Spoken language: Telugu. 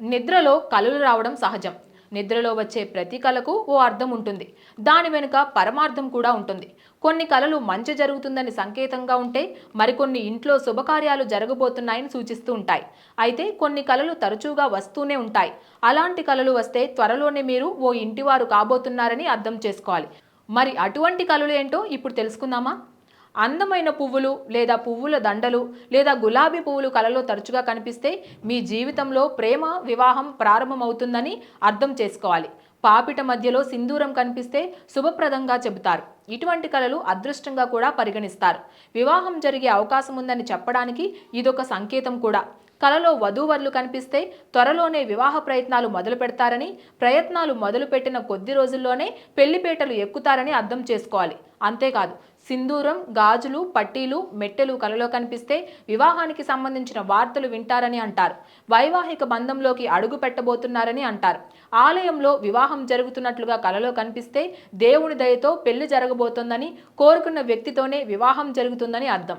నిద్రలో కలలు రావడం సహజం. నిద్రలో వచ్చే ప్రతి కళకు ఓ అర్థం ఉంటుంది. దాని వెనుక పరమార్థం కూడా ఉంటుంది. కొన్ని కళలు మంచి జరుగుతుందని సంకేతంగా ఉంటే మరికొన్ని ఇంట్లో శుభకార్యాలు జరగబోతున్నాయని సూచిస్తూ ఉంటాయి. అయితే కొన్ని కళలు తరచుగా వస్తూనే ఉంటాయి. అలాంటి కళలు వస్తే త్వరలోనే మీరు ఓ ఇంటివారు కాబోతున్నారని అర్థం చేసుకోవాలి. మరి అటువంటి కళలు ఏంటో ఇప్పుడు తెలుసుకుందామా? అందమైన పువ్వులు లేదా పువ్వుల దండలు లేదా గులాబీ పువ్వులు కలలో తరచుగా కనిపిస్తే మీ జీవితంలో ప్రేమ వివాహం ప్రారంభమవుతుందని అర్థం చేసుకోవాలి. పాపిట మధ్యలో సింధూరం కనిపిస్తే శుభప్రదంగా చెబుతారు. ఇటువంటి కళలు అదృష్టంగా కూడా పరిగణిస్తారు. వివాహం జరిగే అవకాశం ఉందని చెప్పడానికి ఇదొక సంకేతం కూడా. కలలో వధూవరులు కనిపిస్తే త్వరలోనే వివాహ ప్రయత్నాలు మొదలు పెడతారని ప్రయత్నాలు మొదలుపెట్టిన కొద్ది రోజుల్లోనే పెళ్ళిపేటలు ఎక్కుతారని అర్థం చేసుకోవాలి. అంతేకాదు సింధూరం గాజులు పట్టీలు మెట్టెలు కలలో కనిపిస్తే వివాహానికి సంబంధించిన వార్తలు వింటారని అంటారు. వైవాహిక బంధంలోకి అడుగు పెట్టబోతున్నారని అంటారు. ఆలయంలో వివాహం జరుగుతున్నట్లుగా కలలో కనిపిస్తే దేవుని దయతో పెళ్ళి జరగబోతోందని కోరుకున్న వ్యక్తితోనే వివాహం జరుగుతుందని అర్థం.